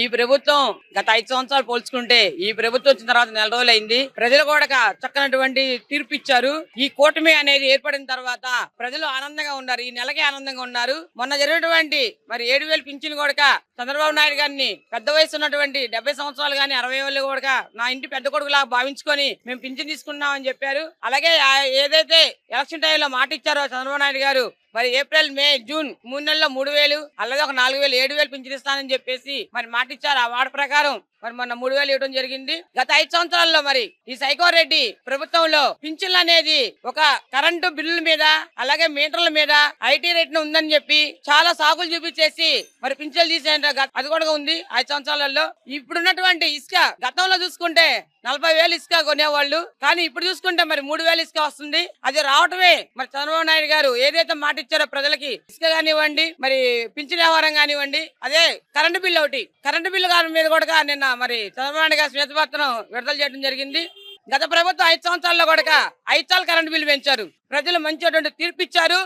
ఈ ప్రభుత్వం గత ఐదు సంవత్సరాలు పోల్చుకుంటే ఈ ప్రభుత్వం వచ్చిన తర్వాత నెల రోజులైంది. అయింది ప్రజలు కూడా చక్కనటువంటి తీర్పు ఇచ్చారు ఈ కూటమి అనేది ఏర్పడిన తర్వాత ప్రజలు ఆనందంగా ఉన్నారు. ఈ నెలకి ఆనందంగా ఉన్నారు. మొన్న జరిగినటువంటి మరి ఏడు వేలు పింఛన్ కూడా చంద్రబాబు నాయుడు గారిని పెద్ద వయసు ఉన్నటువంటి డెబ్బై సంవత్సరాలు గాని అరవై ఏళ్ళు కూడా నా ఇంటి పెద్ద కొడుకులా భావించుకొని మేము పింఛన్ తీసుకున్నామని చెప్పారు. అలాగే ఏదైతే ఎలక్షన్ టైంలో మాట ఇచ్చారో చంద్రబాబు నాయుడు గారు మరి ఏప్రిల్ మే జూన్ మూడు నెలల్లో మూడు వేలు అలాగే ఒక నాలుగు వేలు ఏడు వేలు పింఛనిస్తానని చెప్పేసి మరి మాట ఇచ్చారు ఆ వార్డు ప్రకారం. మరి మొన్న మూడు వేలు ఇవ్వడం జరిగింది. గత ఐదు సంవత్సరాల్లో మరి ఈ సైకోరెడ్డి ప్రభుత్వంలో పింఛన్లు అనేది ఒక కరెంటు బిల్లుల మీద అలాగే మీటర్ల మీద ఐటీ రేట్ ఉందని చెప్పి చాలా సాకులు చూపించేసి మరి పింఛన్లు తీసే అది కూడా ఉంది. ఐదు సంవత్సరాలలో ఇప్పుడున్నటువంటి ఇసుక గతంలో చూసుకుంటే నలభై వేలు ఇసుక కొనేవాళ్ళు. కానీ ఇప్పుడు చూసుకుంటే మరి మూడు వేలు ఇసుక వస్తుంది. అది రావటమే. మరి చంద్రబాబు నాయుడు గారు ఏదైతే మాట ఇచ్చారో ప్రజలకి ఇసుక కానివ్వండి మరి పింఛన్ వ్యవహారం కానివ్వండి అదే కరెంటు బిల్లు ఒకటి. కరెంటు బిల్లు గారి మీద కూడా నిన్న మరి చంద్రబాబు నాయుడు గారు శ్వేతపత్రం విడుదల చేయడం జరిగింది. గత ప్రభుత్వం ఐదు సంవత్సరాల్లో కూడా ఐదు సార్లు కరెంటు బిల్లు పెంచారు. ప్రజలు మంచిటువంటి తీర్పు ఇచ్చారు.